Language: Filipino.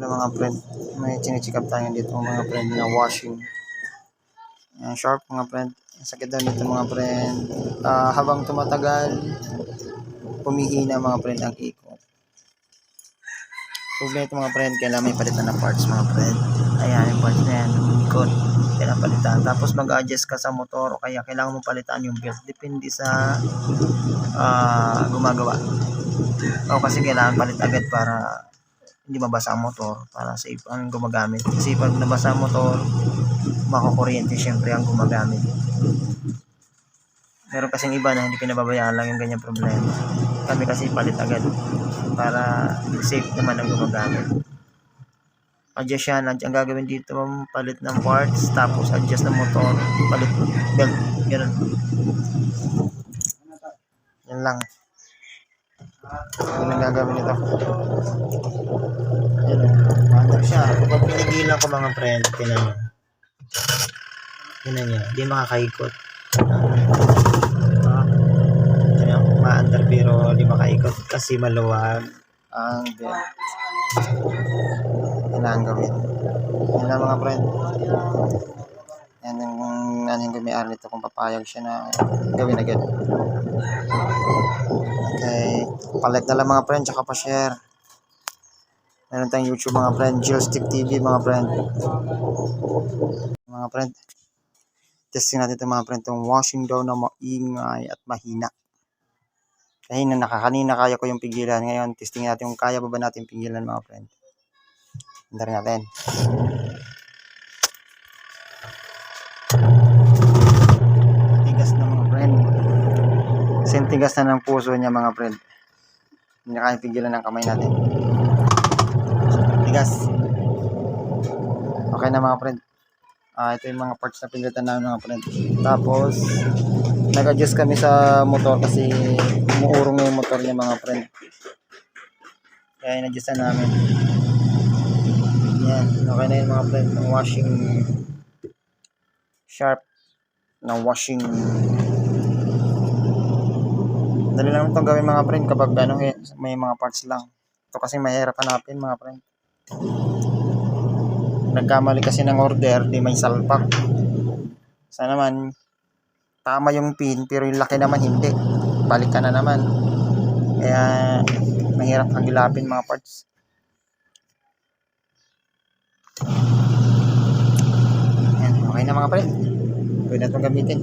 Hello mga friend. May chinicheck up tayo dito mga friend na washing. Ayan, sharp mga friend. Sakit daw nito mga friend. Ah, habang tumatagal, humihina mga friend ang ikot. Problema ito mga friend, kailangan may palitan ng parts mga friend. Ayan, yung parts na yan, ikot. Kailangan palitan. Tapos mag-adjust ka sa motor o kaya kailangan mo palitan yung belt. Depende sa ah, gumagawa. O kasi kailangan palit agad para hindi mabasa ang motor para safe ang gumagamit. Kasi pag nabasa ang motor, makakuryente syempre ang gumagamit. Meron kasing iba na hindi pinababayaan lang yung ganyan problema. Kami kasi palit agad para safe naman ang gumagamit. Adjust yan. Ang gagawin dito, palit ng parts, tapos adjust ng motor, palit belt. Ganun. Yan lang. Ano ang gagawin nito? Yan. Ano siya? Kapag pinigilan ko mga friend, tinan nyo. Tinan nyo. Hindi makakaikot. Ah. Tinan nyo. Maandar pero hindi makaikot kasi maluwag ang belt. Yan ang gawin. Lang mga friend. Yan ang ano yung may nito kung papayag siya na gawin agad. Okay. Palit na lang mga friend, tsaka pa-share. Meron tayong YouTube mga friend, Geostick TV mga friend. Mga friend. Testing natin ito mga friend, itong washing daw na maingay at mahina. Kahina na kanina kaya ko yung pigilan. Ngayon, testing natin kung kaya ba ba natin pigilan mga friend. Hintarin natin. Sentigas na ng puso niya mga friend. Hindi na kaya pigilan ng kamay natin. Tigas. Okay na mga friend. Ah, ito yung mga parts na pinilitan namin mga friend. Tapos, nag-adjust kami sa motor kasi umuurong na yung motor niya mga friend. Kaya in-adjustan namin. Yan. Okay na yun mga friend. Ang washing sharp na washing Dali lang itong gawin mga friend kapag ano, eh, may mga parts lang. Ito kasi mahirap hanapin mga friend. Nagkamali kasi ng order, di may salpak. Sana naman, tama yung pin, pero yung laki naman hindi. Balik ka na naman. Kaya, mahirap hagilapin mga parts. Yan, okay na mga friend. Pwede na itong gamitin.